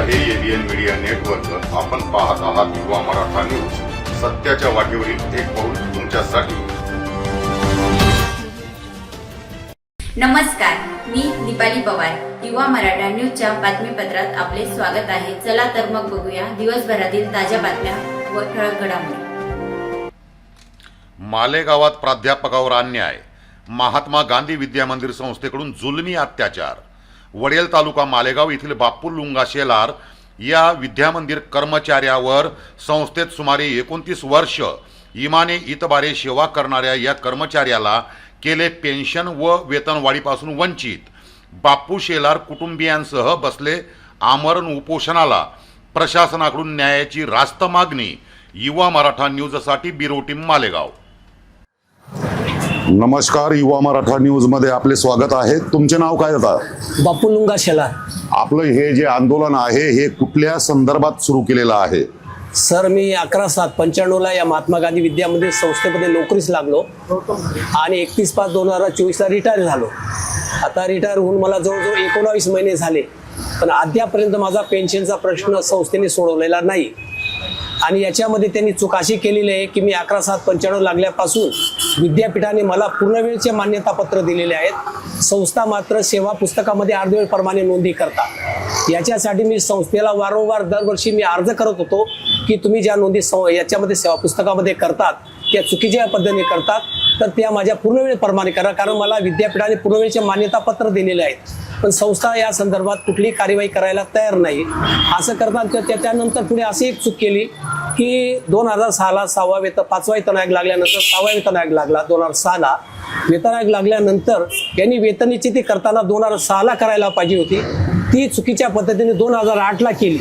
आहे ABN media network आपण पाहत आहात युवा मराठा न्यूज सत्याच्या वाटेवरील एक पाऊल तुमच्यासाठी. नमस्कार मी दीपाली पवार. युवा मराठा न्यूजच्या बातमीपत्रात आपले स्वागत आहे. चला तर मग बघूया दिवसभरातील ताज्या बातम्या व ठळक घडामोडी. मालेगावात प्राध्यापकावर अन्याय. महात्मा गांधी विद्या मंदिर संस्थेकडून जुलमी अत्याचार. वडेल तालुका मालेगाव येथील बाप्पू लुंगा शेलार या विद्यामंदिर कर्मचाऱ्यावर संस्थेत सुमारे एकोणतीस वर्ष इमाने इतबारे सेवा करणाऱ्या या कर्मचाऱ्याला केले पेन्शन व वेतनवाढीपासून वंचित. बाप्पू शेलार कुटुंबियांसह बसले आमरण उपोषणाला. प्रशासनाकडून न्यायाची रास्त मागणी. युवा मराठा न्यूजसाठी बिरोटीम टीम मालेगाव. नमस्कार युवा मराठा न्यूजमध्ये आपले स्वागत आहे. तुमचे नाव काय आता? बापू लुंगा शेलार. आपलं हे जे आंदोलन आहे हे कुठल्या संदर्भात सुरू केलेलं आहे? सर मी अकरा सात पंच्याण्णवला या महात्मा गांधी विद्या मंदिर संस्थेमध्ये नोकरीस लागलो आणि एकतीस पाच दोन हजार चोवीसला रिटायर झालो. आता रिटायर होऊन मला जवळजवळ एकोणावीस महिने झाले पण अद्यापर्यंत माझा पेन्शनचा प्रश्न संस्थेने सोडवलेला नाही. आणि याच्यामध्ये त्यांनी चूक अशी केलेली आहे की मी अकरा सात पंच्याण्णव लागल्यापासून विद्यापीठाने मला पूर्णवेळचे मान्यतापत्र दिलेले आहेत. संस्था मात्र सेवा पुस्तकामध्ये अर्धवेळ प्रमाणे नोंदी करतात. याच्यासाठी मी संस्थेला वारंवार दरवर्षी मी अर्ज करत होतो की तुम्ही ज्या नोंदी याच्यामध्ये सेवा पुस्तकामध्ये करतात त्या चुकीच्या पद्धतीने करतात तर त्या माझ्या पूर्णवेळ प्रमाणे करा. कारण मला विद्यापीठाने पूर्णवेळचे मान्यतापत्र दिलेले आहेत. पण संस्था या संदर्भात कुठलीही कार्यवाही करायला तयार नाही. असं करतात तर त्यानंतर पुढे अशी एक चूक केली की दोन हजार सहाला सहावा वेतन पाचवा वेतन आयोग लागल्यानंतर सहावा वेतन आयोग लागला दोन हजार सहाला. वेतन आयोग लागल्यानंतर यांनी वेतन निश्चिती करताना दोन हजार सहाला करायला पाहिजे होती. ती चुकीच्या पद्धतीने दोन हजार आठला केली.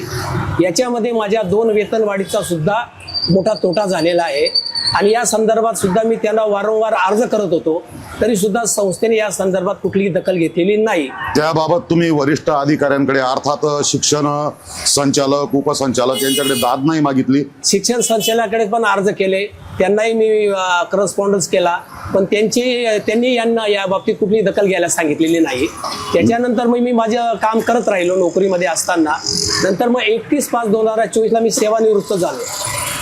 याच्यामध्ये माझ्या दोन वेतनवाढीचा सुद्धा मोठा तोटा झालेला आहे. आणि या संदर्भात सुद्धा मी त्यांना वारंवार अर्ज करत होतो. तरी सुद्धा संस्थेने या संदर्भात कुठलीही दखल घेतलेली नाही. त्याबाबत तुम्ही वरिष्ठ अधिकाऱ्यांकडे अर्थात शिक्षण संचालक उपसंचालक यांच्याकडे दाद नाही मागितली. शिक्षण संचालनाकडे पण अर्ज केले. त्यांनाही मी करस्पॉन्डन्स केला. पण त्यांची त्यांनी यांना या बाबतीत कुठली दखल घ्यायला सांगितलेली नाही. त्याच्यानंतर मग मी माझं काम करत राहिलो नोकरीमध्ये असताना. नंतर मग एकतीस पाच दोन हजार चोवीसला मी सेवानिवृत्त झालो.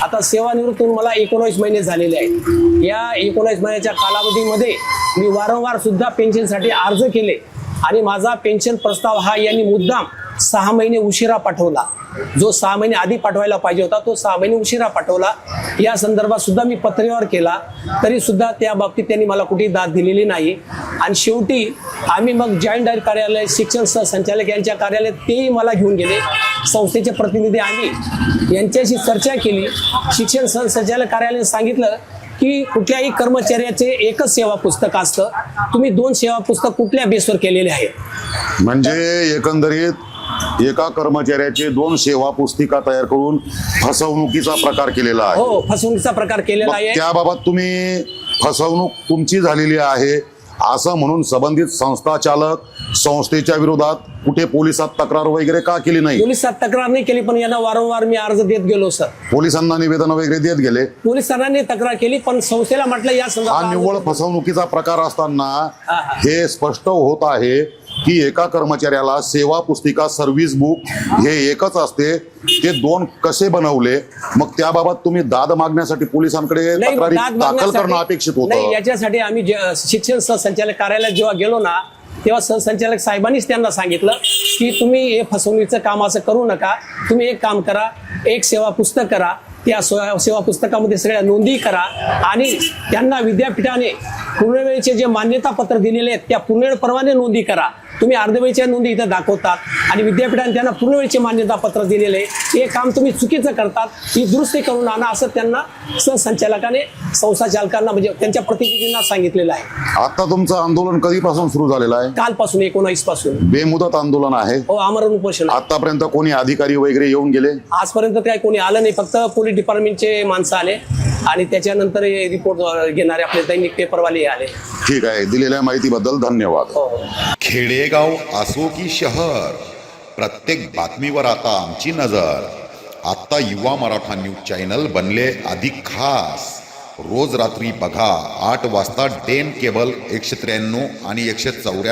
आता सेवानिवृत्त होऊन मला एकोणावीस महिने झालेले आहेत. या एकोणावीस महिन्याच्या कालावधीमध्ये मी वारंवार सुद्धा पेन्शनसाठी अर्ज केले आणि माझा पेन्शन प्रस्ताव हा यांनी मुद्दाम सहा महिने उशिरा पाठवला. जो सहा महिने आधी पाठवायला पाहिजे होता तो सहा महिने उशिरा पाठवला. या संदर्भात सुद्धा मी पत्रव्यवहार केला. तरी सुद्धा त्या बाबतीत त्यांनी मला कुठेही दाद दिलेली नाही. आणि शेवटी आम्ही मग जॉईंट डायर कार्यालय शिक्षण संचालक यांच्या कार्यालयात तेही मला घेऊन गेले. संस्थेचे प्रतिनिधी आम्ही यांच्याशी चर्चा केली. शिक्षण संचालक कार्यालयाने सांगितलं की कुठल्याही कर्मचाऱ्याचे एकच सेवा पुस्तक असतं. तुम्ही दोन सेवा पुस्तक कुठल्या बेसवर केलेले आहेत? म्हणजे एकंदरीत एका कर्मचाऱ्याचे दोन सेवा पुस्तिका तयार करून फसवणुकीचा प्रकार केलेला आहे. हो फसवणुकीचा प्रकार केलेला आहे. त्याबाबत तुम्ही फसवणूक तुमची झालेली आहे. असं म्हणून संबंधित संस्था चालक संस्थेच्या विरोधात कुठे पोलिसात तक्रार वगैरे का केली नाही? पोलिसात तक्रार नाही केली पण यांना वारंवार मी अर्ज देत गेलो सर. पोलिसांना निवेदन वगैरे देत गेले? पोलिसांनी तक्रार केली पण संस्थेला म्हटलं या हा संदर्भात निव्वळ फसवणुकीचा प्रकार असताना. हे स्पष्ट होत आहे की एका कर्मचाऱ्याला सेवा पुस्तिका सर्व्हिस बुक हे एकच असते. ते दोन कसे बनवले? मग त्याबाबत तुम्ही दाद मागण्यासाठी पोलिसांकडे तक्रारी दाखल करणं अपेक्षित नाही होतं याच्यासाठी आम्ही शिक्षण सहसंचालक कार्यालयात जेव्हा गेलो ना तेव्हा सहसंचालक साहेबांनीच त्यांना सांगितलं की तुम्ही हे फसवणुकीचं काम असं करू नका. तुम्ही एक काम करा एक सेवा पुस्तक करा. त्या सेवा पुस्तकामध्ये सगळ्या नोंदी करा आणि त्यांना विद्यापीठाने पूर्णवेळचे जे मान्यतापत्र दिलेले आहेत त्या पूर्णवेळप्रमाणे नोंदी करा. तुम्ही अर्धवेळच्या नोंदी इथं दाखवतात आणि विद्यापीठाने त्यांना पूर्णवेळचे मान्यतापत्र दिलेले हे काम तुम्ही चुकीचं करतात ही दुरुस्ती करून आणा असं त्यांना सहसंचालकाने संस्था चालकांना म्हणजे त्यांच्या प्रतिनिधींना सांगितलेलं आहे. आता तुमचं आंदोलन कधीपासून सुरू झालेलं आहे? कालपासून एकोणावीसपासून बेमुदत आंदोलन आहे. हो आमरण उपोषण. आतापर्यंत कोणी अधिकारी वगैरे येऊन गेले? आजपर्यंत काय कोणी आलं नाही फक्त पोलीस डिपार्टमेंटचे माणसं आले आणि त्याच्यानंतर रिपोर्ट घेणारे आपले दैनिक पेपरवाले आले. ठीक आहे. दिलेल्या माहितीबद्दल धन्यवाद. हो. खेडेगाव असो की शहर प्रत्येक बातमीवर आता आमची नजर. आता युवा मराठा न्यूज चॅनल बनले अधिक खास. रोज रात्री बघा आठ वाजता डेन केबल एकशे त्र्याण्णव आणि एकशे चौऱ्याण्णव